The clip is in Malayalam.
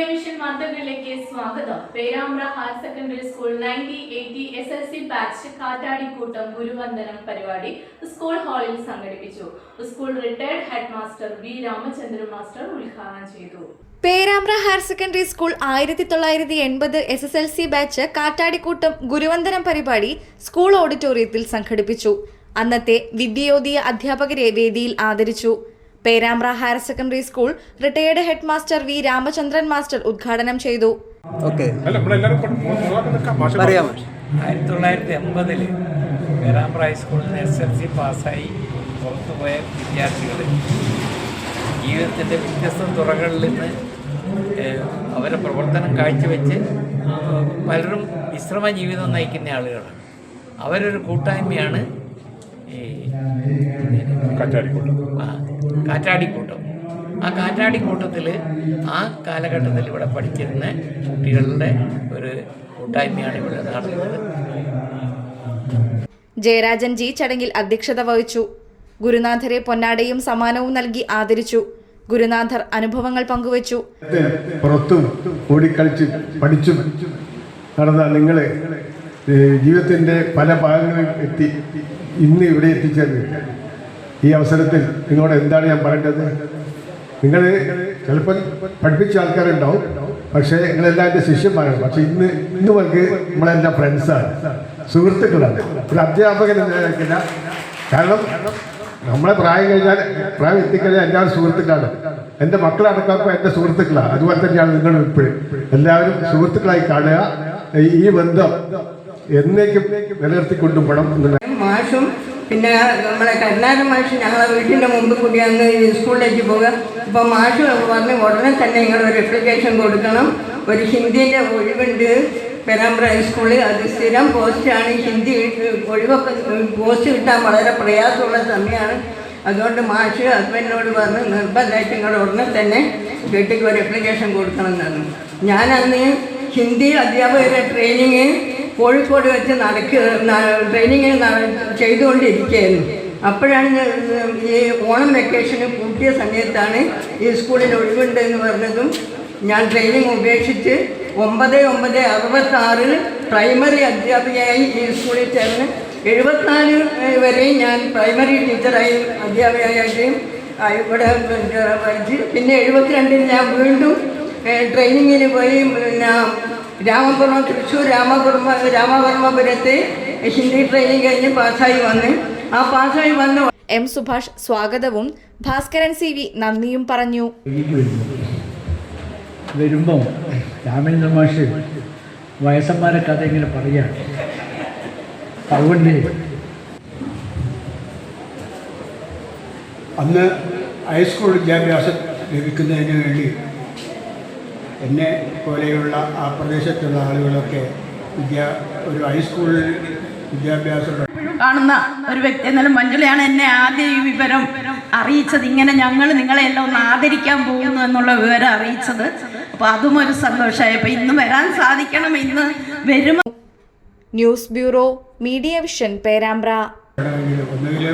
മീഡിയ വിഷൻ വാർത്തകളിലേക്ക് സ്വാഗതം. Perambra higher secondary school ninety eighty S L C batch കാറ്റാടിക്കൂട്ടം ഗുരുവന്ദനം പരിപാടി സ്കൂൾ ഹാളിൽ സംഘടിപ്പിച്ചു. School retired head master V Ramachandran master ഉദ്ഘാടനം ചെയ്തു. പേരാമ്പ്ര ഹയർ സെക്കൻഡറി സ്കൂൾ ആയിരത്തി തൊള്ളായിരത്തി എൺപത് S S L C batch കാറ്റാടിക്കൂട്ടം ഗുരുവന്ദനം പരിപാടി സ്കൂൾ ഓഡിറ്റോറിയത്തിൽ സംഘടിപ്പിച്ചു. അന്നത്തെ വിദ്യോദയ അധ്യാപകരെ വേദിയിൽ ആദരിച്ചു. Perambra higher secondary school retired head master V Ramachandran master ഉദ്ഘാടനം ചെയ്തു. ആയിരത്തി തൊള്ളായിരത്തി എൺപതിൽ പേരാമ്പ്ര ഹൈസ്കൂളിൽ എസ് എൽ സി പാസ്സായി പുറത്തുപോയ വിദ്യാർത്ഥികൾ ജീവിതത്തിന്റെ വ്യത്യസ്ത തുറകളിൽ നിന്ന് അവരെ പ്രവർത്തനം കാഴ്ചവെച്ച് പലരും വിശ്രമ ജീവിതം നയിക്കുന്ന ആളുകളാണ്. അവരൊരു കൂട്ടായ്മയാണ് ഈ. കാറ്റാടിക്കൂട്ടം. ആ കാറ്റാടിക്കൂട്ടത്തിൽ ആ കാലഘട്ടത്തിൽ ഇവിടെ പഠിച്ചിരുന്ന കുട്ടികളുടെ ഒരു കൂട്ടായ്മയാണ് ഇവിടെ നടന്നത്. ജയരാജൻ ജി ചടങ്ങിൽ അധ്യക്ഷത വഹിച്ചു. ഗുരുനാഥരെ പൊന്നാടയും സമ്മാനവും നൽകി ആദരിച്ചു. ഗുരുനാഥർ അനുഭവങ്ങൾ പങ്കുവച്ചു. പുറത്തും ഓടിക്കളിച്ച് പഠിച്ചു നടന്ന നിങ്ങൾ ജീവിതത്തിന്റെ പല ഭാഗങ്ങളിൽ എത്തി. ഇന്ന് ഇവിടെ എത്തിച്ചേർന്ന്. ഈ അവസരത്തിൽ നിങ്ങളോട് എന്താണ് ഞാൻ പറയേണ്ടത്? നിങ്ങൾ ചിലപ്പോൾ പഠിപ്പിച്ച ആൾക്കാരുണ്ടാവും പക്ഷേ നിങ്ങളെല്ലാം എന്റെ ശിഷ്യന്മാരാണ്. പക്ഷേ ഇന്ന് ഇന്ന് വർക്ക് നമ്മളെല്ലാം ഫ്രണ്ട്സാണ് സുഹൃത്തുക്കളാണ്. ഒരു അധ്യാപകൻ എന്ന നിലയ്ക്കില്ല. കാരണം നമ്മളെ പ്രായം കഴിഞ്ഞാൽ പ്രായം എത്തിക്കഴിഞ്ഞാൽ എല്ലാവരും സുഹൃത്തുക്കളാണ്. എന്റെ മക്കളടക്കപ്പോൾ എന്റെ സുഹൃത്തുക്കളാണ്. അതുപോലെ തന്നെയാണ് നിങ്ങൾ ഇപ്പോഴും. എല്ലാവരും സുഹൃത്തുക്കളായി കാണുക. ഈ- ബന്ധം എന്നേക്കും നിലനിർത്തിക്കൊണ്ടു പോകണം എന്നുള്ള മാഷും പിന്നെ നമ്മളെ കരുണാകരൻ മാഷ് ഞങ്ങളെ വീട്ടിന്റെ മുമ്പ് കൂടി അന്ന് സ്കൂളിലേക്ക് പോകുക അപ്പോൾ മാഷ് പറഞ്ഞ് ഉടനെ തന്നെ നിങ്ങൾ ഒരു അപ്ലിക്കേഷൻ കൊടുക്കണം. ഒരു ഹിന്ദീന്റെ ഒഴിവുണ്ട്. പെരാമ്പ്ര ഹൈസ്കൂളിൽ അത് സ്ഥിരം പോസ്റ്റാണ് ഹിന്ദി ഒഴിവൊക്കെ പോസ്റ്റ് കിട്ടാൻ വളരെ പ്രയാസമുള്ള സമയമാണ് അതുകൊണ്ട് മാഷ് ഹസ്ബൻഡിനോട് പറഞ്ഞ് നിർബന്ധമായിട്ട് നിങ്ങൾ ഉടനെ തന്നെ വീട്ടിലേക്ക് ഒരു അപ്ലിക്കേഷൻ കൊടുക്കണം എന്നാണ്. ഞാനന്ന് ഹിന്ദി അധ്യാപകരുടെ ട്രെയിനിങ് കോഴിക്കോട് വെച്ച് നടക്ക ട്രെയിനിങ് ചെയ്തുകൊണ്ടിരിക്കുകയായിരുന്നു. അപ്പോഴാണ് ഈ ഓണം വെക്കേഷന് കൂട്ടിയ സമയത്താണ് ഈ സ്കൂളിൽ ഒഴിവുണ്ട് എന്ന് പറഞ്ഞതും ഞാൻ ട്രെയിനിങ് ഉപേക്ഷിച്ച് ഒമ്പത് ഒമ്പത് അറുപത്താറിൽ പ്രൈമറി അധ്യാപികയായി ഈ സ്കൂളിൽ ചേർന്ന് എഴുപത്തിനാല് വരെയും ഞാൻ പ്രൈമറി ടീച്ചറായി അധ്യാപികയായിട്ടും ഇവിടെ പഠിച്ച് പിന്നെ എഴുപത്തിരണ്ടിൽ ഞാൻ വീണ്ടും ട്രെയിനിങ്ങിന് പോയി പിന്നെ രാമപുരം തൃശ്ശൂർ രാമകുർമ്മ രാമവർമ്മപുരത്ത് ഹിന്ദി ട്രെയിനിങ് കഴിഞ്ഞ് പാസ്സായി വന്ന്. ആ പാസ്സായി വന്ന് എം സുഭാഷ് സ്വാഗതവും. ഭാസ്കരൻ സി വി നന്ദിയും പറഞ്ഞു. വരുമ്പോൾ രാമേന്ദ്ര മാഷ് വയസ്സന്മാരെ കഥ ഇങ്ങനെ പറയാണ് അതുകൊണ്ട്. അന്ന് ഹൈസ്കൂൾ വിദ്യാഭ്യാസം ലഭിക്കുന്നതിന് വേണ്ടി എന്നെ പോലെയുള്ള ആ പ്രദേശത്തുള്ള ആളുകളൊക്കെ വിദ്യാ ഒരു ഹൈസ്കൂളിൽ വിദ്യാഭ്യാസം കാണുന്ന ഒരു വ്യക്തി എന്നാലും മഞ്ജുളയാണ് എന്നെ ആദ്യം ഈ വിവരം അറിയിച്ചത്. ഇങ്ങനെ ഞങ്ങൾ നിങ്ങളെ എല്ലാം ഒന്ന് ആദരിക്കാൻ പോകുന്നു എന്നുള്ള വിവരം അറിയിച്ചത്. അപ്പൊ അതും ഒരു സന്തോഷമായി. അപ്പൊ ഇന്ന് വരാൻ സാധിക്കണം. ഇന്ന് വരും news bureau media vision Perambra. ഒന്നുകിൽ